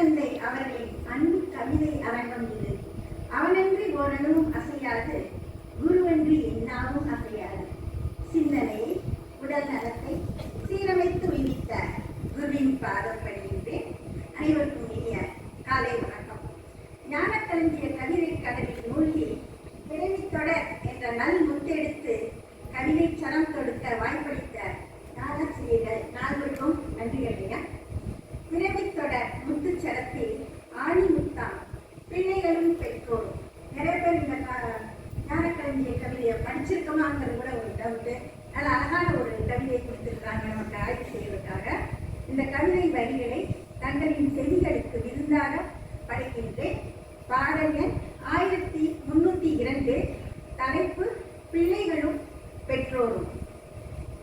தந்தை அவர்களின் அன்பு கவிதை அரங்கம் இது. அவனன்றி ஓரளவும் அசையாது குருவன்றி என்னாவும் அசையாது. சிந்தனையை உடல் நலத்தை சீரமைத்து விதித்த குருவின் பாதம் பணிகின்றேன் அனைவருக்கும் இனிய காலை வணக்கம். ஞானக்கலஞ்சிய கவிதை கடலில் மூழ்கி பிறவித் தொடர் என்ற நல் முத்தெடுத்து கவிதை சரம் தொடுக்க வாய்ப்பளித்த ஞானாசிரியர்கள் நால்வருக்கும் நன்றிகள் ஐயா பிறவித் தொடர் முத்துச்சரத்தில் ஆணி முத்தாம் பிள்ளைகளும் பெற்றோரும் நிறைய பேர் இந்த கா- ஞானக்களஞ்சிய கவிதையை படிச்சிருக்கோமாங்கிறது கூட ஒரு டவுட்டு நல்ல அழகான ஒரு கவிதையை கொடுத்துருக்காங்க நமக்கு ஆய்வு செய்வதற்காக. இந்த கவிதை வரிகளை தங்களின் செவிகளுக்கு விருந்தாக படைக்கின்றேன். பாடல் எண் ஆயிரத்தி முன்னூற்றி இரண்டு தலைப்பு பிள்ளைகளும் பெற்றோரும்.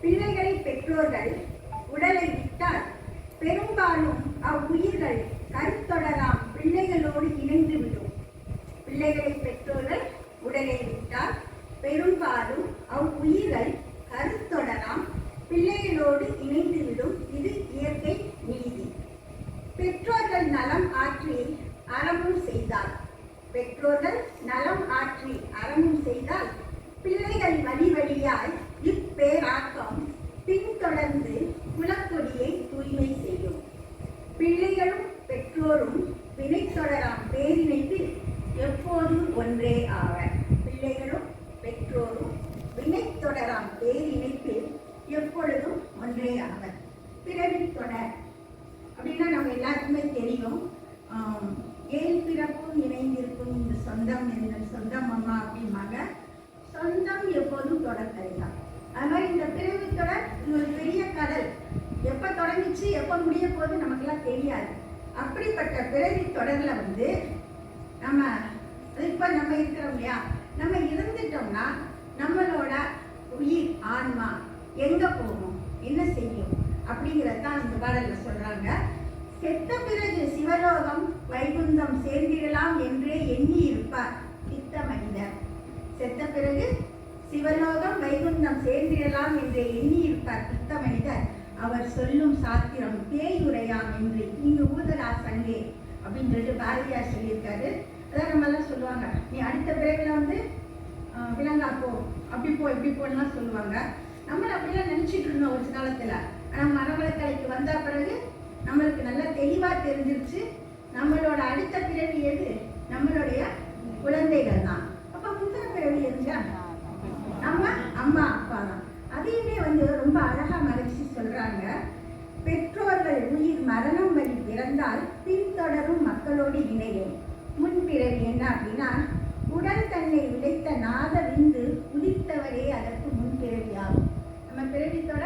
பிள்ளைகளை பெற்றோர்கள் உடலை விட்டால் பெரும்பாலும் அவ்வுயிர்கள் கருத்தொடராம் பிள்ளைகளோடு இணைந்து விடும் பிள்ளைகளை பெற்றோர்கள் உடலை விட்டால் பெரும் அவ்வுயிர்கள் கருத்தொடராம். பிள்ளைகளோடு இணைந்துவிடும் இது இயற்கை நீதி. பெற்றோர்கள் நலம் ஆற்றி அறமும் செய்தால். பெற்றோர்கள் நலம் ஆற்றி அறமும் செய்தால் பிள்ளைகள் வழி வழியாய் இப்பேராக்கம் பின்தொடர்ந்து குலக்கொடியை தூய்மை செய்யும். பிள்ளைகளும் பெற்றோரும் வினைத்தொடராம் பேரிணைப்பில் எப்போதும் ஒன்றே ஆவர். பிள்ளைகளும் பெற்றோரும் வினைத்தொடராம் பேரிணைப்பு எப்பொழுதும் ஒன்றே ஆவர். பிறவி தொடர். அப்படின்னா நம்ம எல்லாருக்குமே தெரியும். ஏன் பிறப்பும் இணைந்திருக்கும் இந்த சொந்தம் என்ற சொந்தம் அம்மா அப்படிம்பாங்க. சொந்தம் எப்போதும் தொடர் தான். அது மாதிரி இந்த பிறவி தொடர் இது ஒரு பெரிய கடல் எப்போ தொடங்குச்சு எப்போ முடிய போகுது நமக்கெல்லாம் தெரியாது. அப்படிப்பட்ட பிறவி தொடரில் வந்து நம்ம இப்போ நம்ம இருக்கிறோம் இல்லையா? நம்ம இருந்துட்டோம்னா நம்மளோட உயிர் ஆன்மா எங்கே போகும்? என்ன செய்யும்? அப்படிங்கிறது தான் இந்த பாடலில் சொல்கிறாங்க செத்த பிறகு சிவலோகம் வைகுந்தம் சேர்ந்திடலாம் என்றே எண்ணி இருப்பார் சித்த மனிதர். செத்த பிறகு சிவலோகம் வைகுந்தம் சேர்ந்திடலாம் என்றே எண்ணி இருப்பார் சித்த மனிதர். அவர் சொல்லும் சாத்திரம் பேயுரையாம் என்று இங்கு ஊதரா சங்கே அப்படின்னு சொல்லிட்டு பாரதியார் சொல்லியிருக்காரு. அதான் நம்ம எல்லாம் சொல்லுவாங்க நீ அடுத்த பிறகுல வந்து விலங்கா போ அப்படி போ இப்படி போலாம் சொல்லுவாங்க. நம்மள அப்படிலாம் நினச்சிட்டு இருந்தோம் ஒரு காலத்தில். ஆனால் மரவளக்கலைக்கு வந்த பிறகு நம்மளுக்கு நல்லா தெளிவாக தெரிஞ்சிருச்சு. நம்மளோட அடுத்த பிறவி எது? நம்மளுடைய குழந்தைகள் தான். அப்போ முந்தின பிறவி எதுங்க? நம்ம அம்மா அப்பா தான். அதையுமே வந்து ரொம்ப அழகாக மகிழ்ச்சி சொல்கிறாங்க பெற்றோர்கள் உயிர் மரணம் வழி பிறந்தால் பின்தொடரும் மக்களோடு இணையும் முன்பிறவி என்ன அப்படின்னா உடல் தன்னை விளைத்த நாத விந்து உதித்தவரே அதற்கு முன் பிறவியாகும் நம்ம பிறவித்தோட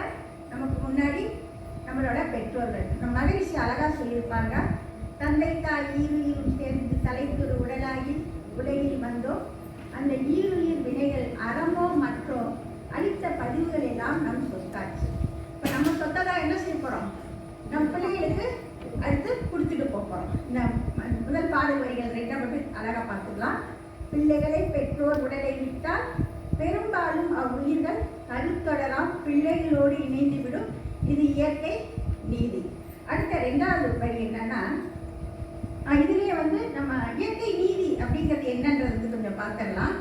நமக்கு முன்னாடி நம்மளோட பெற்றோர்கள். நம்ம மகிழ்ச்சி அழகாக சொல்லியிருப்பாங்க. தந்தை தாய் ஈருயிரும் சேர்ந்து தலைத்தொரு உடலாகி உலகில் வந்தோம். அந்த ஈருயிர் வினைகள் அறமோ மற்றோ அளித்த பதிவுகள் எல்லாம் நம் சொத்தாச்சு. இப்போ நம்ம சொத்ததாக என்ன செய்ய போகிறோம் நம் பிள்ளைகளுக்கு அடுத்து கொடுத்துட்டு போக போறோம். இந்த முதல் பாடல் வரிகள் ரெண்டை மட்டும் அழகாக பார்த்துக்கலாம். பிள்ளைகளை பெற்றோர் உடலை விட்டால் பெரும்பாலும் அவ்வுயிர்கள் கருத்தொடராம் பிள்ளைகளோடு இணைந்துவிடும். இது இயற்கை நீதி. அடுத்த ரெண்டாவது படி என்னன்னா இதுலேயே இதுலயே வந்து நம்ம இயற்கை நீதி அப்படிங்கிறது என்னன்றது வந்து கொஞ்சம் பார்த்துடலாம்.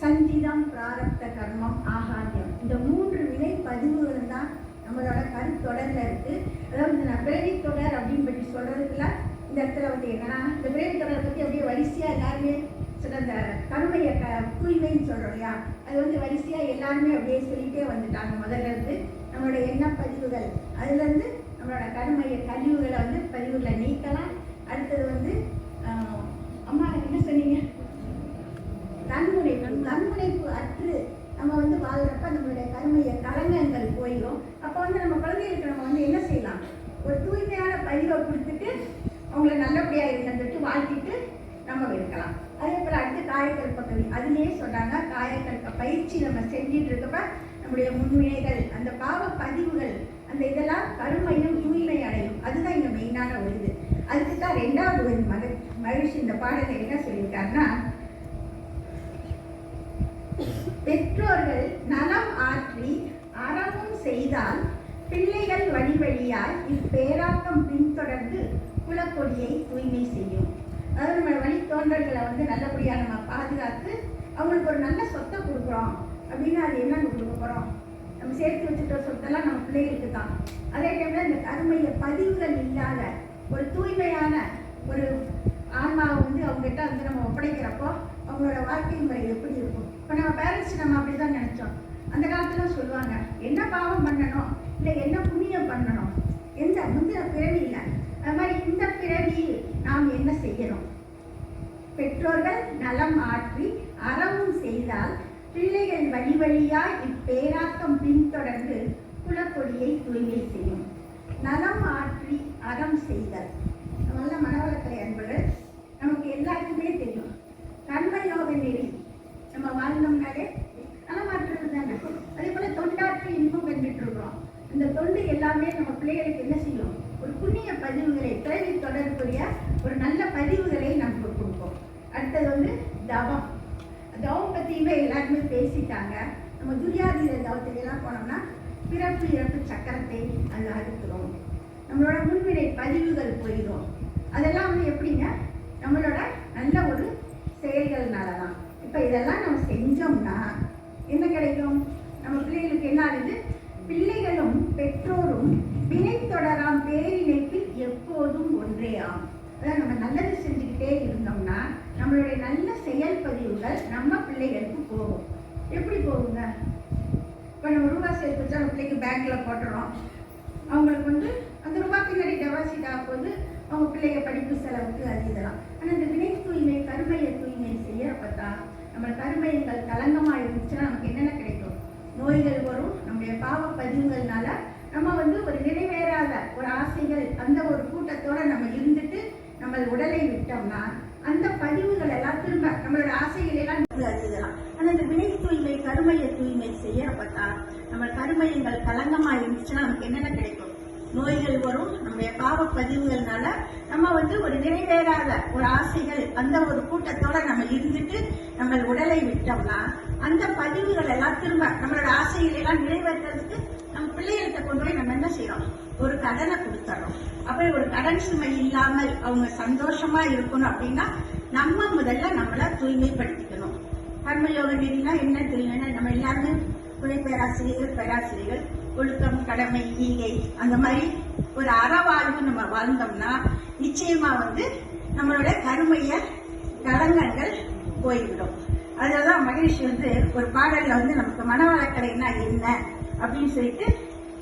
சஞ்சிதம் பிராரப்த கர்மம் ஆகாரியம் இந்த மூன்று நிலை பதிவுகள் தான் நம்மளோட கருத்தொடர்ல இருக்கு. அதாவது நான் பிறவி தொடர் அப்படின்னு பற்றி சொல்றதுக்குள்ள இந்த இடத்துல வந்து என்னன்னா இந்த பிறவி தொடரை பத்தி அப்படியே வரிசையா எல்லாருமே சொல்ற அந்த கருமைய க தூய்மைன்னு சொல்றோம் இல்லையா? அது வந்து வரிசையா எல்லாருமே அப்படியே சொல்லிட்டே வந்துட்டாங்க முதல்ல இருந்து. நம்மளோட எண்ண பதிவுகள். அதுல இருந்து நம்மளோட கருமைய கழிவுகளை வந்து பதிவுகளை நீக்கலாம். அடுத்தது வந்து ஆஹ், அம்மா என்ன சொன்னீங்க தன்முனைப்பு தன்முனைப்பு அற்று நம்ம வந்து வாழ்றப்ப நம்மளுடைய கருமைய கலங்கங்கள் போயிடும் அப்போ வந்து நம்ம குழந்தைகளுக்கு நம்ம வந்து என்ன செய்யலாம் ஒரு தூய்மையான பதிவை கொடுத்துட்டு அவங்கள நல்லபடியா இருங்கன்னு சொல்லிட்டு வாழ்த்திட்டு நம்ம இருக்கலாம் அதே போல அடுத்து காயக்கல்ப கவி அதுலயே சொல்றாங்க முயற்சி நம்ம செஞ்சிட்டு இருக்கப்ப நம்முடைய முன்வினைகள் அந்த பாவ பதிவுகள் அந்த இதெல்லாம் கருமையும் தூய்மை அடையும். அதுதான் இங்கே மெயினான ஒரு இது அதுக்கு தான் ரெண்டாவது ஒரு மக மகிழ்ச்சி இந்த பாடலை என்ன சொல்லியிருக்காருன்னா பெற்றோர்கள் நலம் ஆற்றி அறமும் செய்தால் பிள்ளைகள் வழி வழியாய் இப்பேராக்கம் பின்தொடர்ந்து குலக்கொடியை தூய்மை செய்யும். அதாவது நம்ம வழி தோன்றல்களை வந்து நல்லபடியாக நம்ம பாதுகாத்து அவங்களுக்கு ஒரு நல்ல சொத்தை கொடுக்குறோம். அப்படின்னா அது என்ன கொடுக்க போகிறோம் நம்ம சேர்த்து வச்சுட்ட சொத்தெல்லாம் நம்ம பிள்ளைகளுக்கு தான். அதே டைமில் இந்த கருமைய பதிவுகள் இல்லாத ஒரு தூய்மையான ஒரு ஆன்மாவை வந்து அவங்ககிட்ட வந்து நம்ம ஒப்படைக்கிறப்போ அவங்களோட வாழ்க்கை முறை எப்படி இருக்கும்? இப்போ நம்ம பேரண்ட்ஸ் நம்ம அப்படி தான் நினச்சோம். அந்த காலத்தில் சொல்லுவாங்க என்ன பாவம் பண்ணணும்? இல்லை என்ன புண்ணியம் பண்ணணும்? எந்த முந்தின பிறவி இல்லை. அது மாதிரி இந்த பிறவி நாம் என்ன செய்யணும்? பெற்றோர்கள் நலம் ஆற்றி அறமும் செய்தால் பிள்ளைகள் வழி வழியாய் இப்பேராக்கம் பின்தொடர்ந்து குலக்கொடியை தூய்மை செய்யும். நலம் ஆற்றி அறம் செய்தல் நல்ல மனவளக்கலை அன்பர்கள் நமக்கு எல்லாருக்குமே தெரியும் கர்மயோக நெறி நம்ம வாழ்ந்தோம்னாலே நலமாற்றுறது தானே அதே போல தொண்டாற்றி இன்பம் கண்டுட்டு இருக்கிறோம் இந்த தொண்டு எல்லாமே நம்ம பிள்ளைகளுக்கு என்ன செய்யும் ஒரு புண்ணிய பதிவுகளை பிறவி தொடர்புடைய ஒரு நல்ல பதிவுகளை நமக்கு கொடுக்கும் அடுத்தது வந்து தவம் தவம் பற்றியுமே எல்லாருமே பேசிட்டாங்க. நம்ம துரியாதீர தவத்துக்கு எல்லாம் போனோம்னா பிறப்பு இறப்பு சக்கரத்தை அது அறுக்கிறோம் நம்மளோட முன்வினை பதிவுகள் போயிடும். அதெல்லாம் வந்து எப்படிங்க? நம்மளோட நல்ல ஒரு செயல்கள்னால தான் இப்போ இதெல்லாம் நம்ம செஞ்சோம்னா என்ன கிடைக்கும்? நம்ம பிள்ளைகளுக்கு என்ன ஆகுது? பிள்ளைகளும் பெற்றோரும் வினை தொடராம் பேரிணைப்பில் எப்போதும் ஒன்றே அதான் நம்ம நல்லது செஞ்சு பண்ணிக்கிட்டே இருந்தோம்னா நம்மளுடைய நல்ல செயல் பதிவுகள் நம்ம பிள்ளைகளுக்கு போகும். எப்படி போகுங்க? இப்போ நம்ம ரூபா சேர்த்து வச்சா நம்ம பிள்ளைக்கு பேங்க்ல போட்டுறோம். அவங்களுக்கு வந்து அந்த ரூபா பின்னாடி டெபாசிட் ஆகும்போது அவங்க பிள்ளைங்க படிப்பு செலவுக்கு அது இதெல்லாம் ஆனால் இந்த வினை தூய்மை கருமைய தூய்மை செய்யறப்ப நம்ம கருமையங்கள் கலங்கமாக இருந்துச்சுன்னா நமக்கு என்னென்ன கிடைக்கும்? நோய்கள் வரும். நம்முடைய பாவ பதிவுகள்னால நம்ம வந்து ஒரு நிறைவேறாத ஒரு ஆசைகள் அந்த ஒரு கூட்டத்தோடு நம்ம இருந்துட்டு நம்ம உடலை விட்டோம்னா அந்த பதிவுகள் எல்லாம் திரும்ப நம்மளோட ஆசைகள் எல்லாம் அறிஞ்சிடலாம் ஆனா இந்த வினை தூய்மை கருமைய தூய்மை செய்யறப்பட்டா நம்ம கருமையங்கள் கலங்கமா இருந்துச்சுன்னா நமக்கு என்னென்ன கிடைக்கும்? நோய்கள் வரும். நம்முடைய பாவ பதிவுகள்னால நம்ம வந்து ஒரு நிறைவேறாத ஒரு ஆசைகள் அந்த ஒரு கூட்டத்தோட நம்ம இருந்துட்டு நம்ம உடலை விட்டோம்னா அந்த பதிவுகள் எல்லாம் திரும்ப நம்மளோட ஆசைகளை எல்லாம் நிறைவேற்றுறதுக்கு பிள்ளைகளுக்கு கொண்டு போய் நம்ம என்ன செய்யறோம் ஒரு கடனை கொடுத்துறோம். அப்ப ஒரு கடன் சுமை இல்லாமல் அவங்க சந்தோஷமா இருக்கணும் அப்படின்னா நம்ம முதல்ல நம்மள தூய்மைப்படுத்திக்கணும். கர்மயோக நெறினா என்ன தெரியும்னா நம்ம எல்லாருமே துணை பேராசிரியர்கள் பேராசிரியர்கள் ஒழுக்கம் கடமை ஈகை அந்த மாதிரி ஒரு அறவாழ்வு நம்ம வாழ்ந்தோம்னா நிச்சயமா வந்து நம்மளோட கருமைய கலங்கங்கள் போய்விடும். அதனாலதான் மகிழ்ச்சி வந்து ஒரு பாடல்ல வந்து நமக்கு மனவளக்கலைன்னா என்ன அப்படின்னு சொல்லிட்டு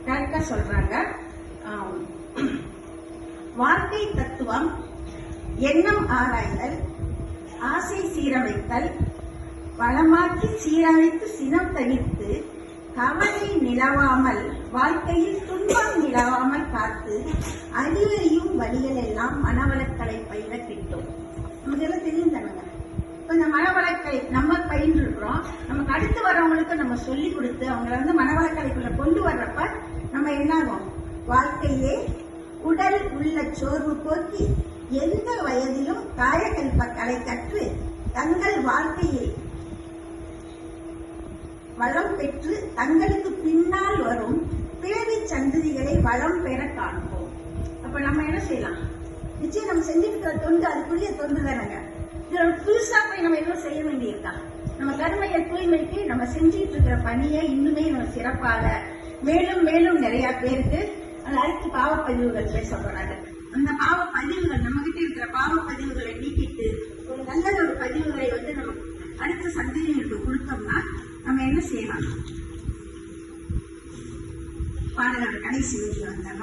கரெக்டா சொல்றாங்க. வார்த்தை வாழ்க்கை தத்துவம் எண்ணம் ஆராய்தல் ஆசை சீரமைத்தல் வளமாக்கி சீரமைத்து சினம் தவிர்த்து கவலை நிலவாமல் வாழ்க்கையில் துன்பம் நிலவாமல் காத்து அறிவையும் வழிகள் எல்லாம் மனவளக்கலை பயிர கிட்டும். நமக்கு எல்லாம் தெரியும் தானுங்க? இப்ப இந்த மனவளக்கலை நம்ம பயின்றிருக்கிறோம். நமக்கு அடுத்து வரவங்களுக்கு நம்ம சொல்லி கொடுத்து அவங்கள வந்து மனவளக்கலைக்குள்ள கொண்டு வர்றப்ப நம்ம என்னாகும் வாழ்க்கையிலே உடல் உள்ள சோர்வு போக்கி எந்த வயதிலும் தாயகல்ப கலை கற்று தங்கள் வாழ்க்கையில் வளம் பெற்று தங்களுக்கு பின்னால் வரும் பிறவி சந்ததிகளை வளம் பெற காண்போம். அப்ப நம்ம என்ன செய்யலாம்? நிச்சயம் நம்ம செஞ்சுட்டு தொண்டு அதுக்குரிய தொண்டு தானங்க. இதுல புதுசா போய் நம்ம எதுவும் செய்ய வேண்டியிருக்கா? நம்ம கருமையை தூய்மைக்கு நம்ம செஞ்சுட்டு இருக்கிற பணியை இன்னுமே நம்ம சிறப்பாக மேலும் மேலும் நிறைய பேருக்கு அது அடுத்து பாவப்பதிவுகள் பேச போறாங்க. அந்த பாவ பதிவுகள் நம்ம கிட்ட இருக்கிற பாவ பதிவுகளை நீக்கிட்டு ஒரு நல்ல ஒரு பதிவுகளை வந்து நம்ம அடுத்த சந்ததிகளுக்கு கொடுத்தோம்னா நம்ம என்ன செய்யலாம்? பாடலோட கடைசி வரி வந்தவ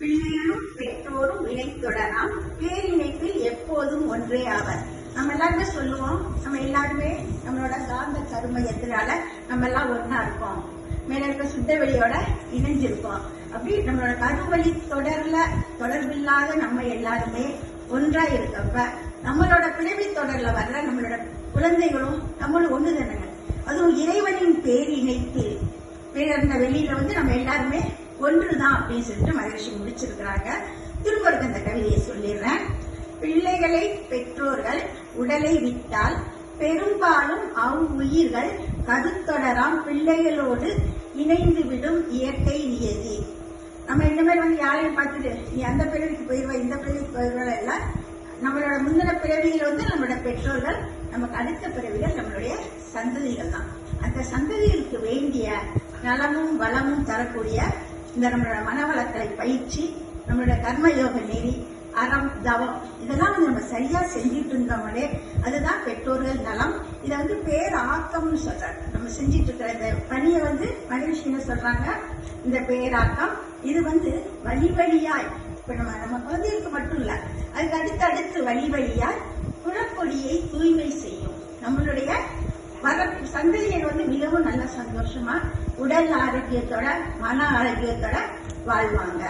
பிள்ளைகளும் பெற்றோரும் வினை தொடராம் பேரிணைப்பில் எப்போதும் ஒன்றே ஆவர். நம்ம எல்லாருமே சொல்லுவோம் நம்ம எல்லாருமே நம்மளோட காந்த கருமையத்தினால நம்ம எல்லாம் ஒன்றா இருக்கோம். மேல இருக்க சுத்த வெளியோட இணைஞ்சிருக்கோம். அப்படி நம்மளோட கருவழி தொடர்ல தொடர்பில்லாத நம்ம எல்லாருமே ஒன்றா இருக்கப்ப நம்மளோட பிறவி தொடர்ல வர்ற நம்மளோட குழந்தைகளும் நம்மளும் ஒன்று தானங்க. அதுவும் இறைவனின் பேர் இணைத்து பிறந்த வெளியில வந்து நம்ம எல்லாருமே ஒன்றுதான் அப்படின்னு சொல்லிட்டு மகரிஷி முடிச்சிருக்கிறாங்க. திரும்ப இருக்க இந்த கவிதையை சொல்லிடுறேன். பிள்ளைகளை பெற்றோர்கள் உடலை விட்டால் பெரும்பாலும் அவ் உயிர்கள் கருத்தொடராம் பிள்ளைகளோடு இணைந்து விடும் இயற்கை நியதி நம்ம இந்த மாதிரி வந்து யாரையும் பார்த்துட்டு நீ அந்த பிறவிக்கு போயிடுவா இந்த பிறவிக்கு போயிடுவா எல்லாம் நம்மளோட முந்தின பிறவிகள் வந்து நம்மளோட பெற்றோர்கள் நமக்கு அடுத்த பிறவிகள் நம்மளுடைய சந்ததிகள் தான். அந்த சந்ததிகளுக்கு வேண்டிய நலமும் வளமும் தரக்கூடிய இந்த நம்மளோட மனவளக்கலை பயிற்சி நம்மளோட கர்மயோக நெறி அறம் தவம் இதெல்லாம் வந்து நம்ம சரியா செஞ்சுட்டு இருந்தோம்னாலே அதுதான் பெற்றோர்கள் நலம். இதை வந்து பேர் ஆக்கம்னு சொல்றாங்க. நம்ம செஞ்சுட்டு இருக்கிற இந்த பணியை வந்து மகிழ்ச்சி என்ன சொல்றாங்க. இந்த பேராக்கம் இது வந்து வழி வழியாய். இப்ப நம்ம நம்ம குழந்தைகளுக்கு மட்டும் இல்ல அதுக்கு அடுத்து அடுத்து வழி வழியாய் குலக்கொடியை தூய்மை செய்யும். நம்மளுடைய வர சந்ததியர் வந்து மிகவும் நல்ல சந்தோஷமா உடல் ஆரோக்கியத்தோட மன ஆரோக்கியத்தோட வாழ்வாங்க.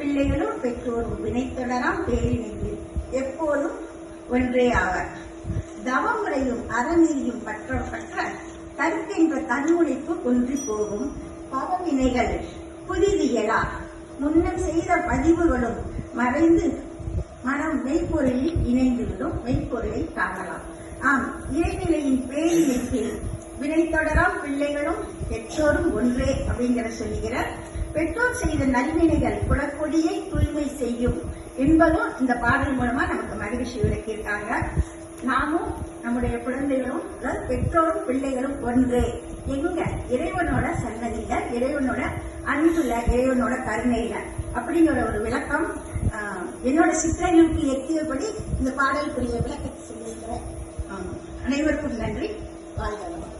பிள்ளைகளும் பெற்றோரும் வினைத்தொடராம் பேரினையில் எப்போதும் ஒன்றே ஆவார் தவமுறையும் அறநெறியும் பற்ற பற்ற தற்கென்ற தன்முனைப்பு கொன்றி போகும் பவவினைகள் புதிதியலா முன்னர் செய்த பதிவுகளும் மறைந்து மனம் மெய்ப்பொருளில் இணைந்துவிடும் மெய்ப்பொருளை காணலாம். ஆம் இறைநிலையின் வினை வினைத்தொடராம் பிள்ளைகளும் பெற்றோரும் ஒன்றே அப்படிங்கிற சொல்லுகிறார். பெற்றோர் செய்த நல்வினைகள் குலக்கொடியை தூய்மை செய்யும் என்பதும் இந்த பாடல் மூலமா நமக்கு மகிழ்ச்சி விளக்கியிருக்காங்க. நாமும் நம்முடைய குழந்தைகளும் பெற்றோரும் பிள்ளைகளும் ஒன்று. எங்க? இறைவனோட சன்னதியில இறைவனோட அன்புல இறைவனோட கருணையில. அப்படிங்கிற ஒரு விளக்கம் என்னோட சிற்றறிவுக்கு எத்தியபடி இந்த பாடலுக்குரிய விளக்கத்தை சொல்லியிருக்கிறேன். அனைவருக்கும் நன்றி. வாழ்க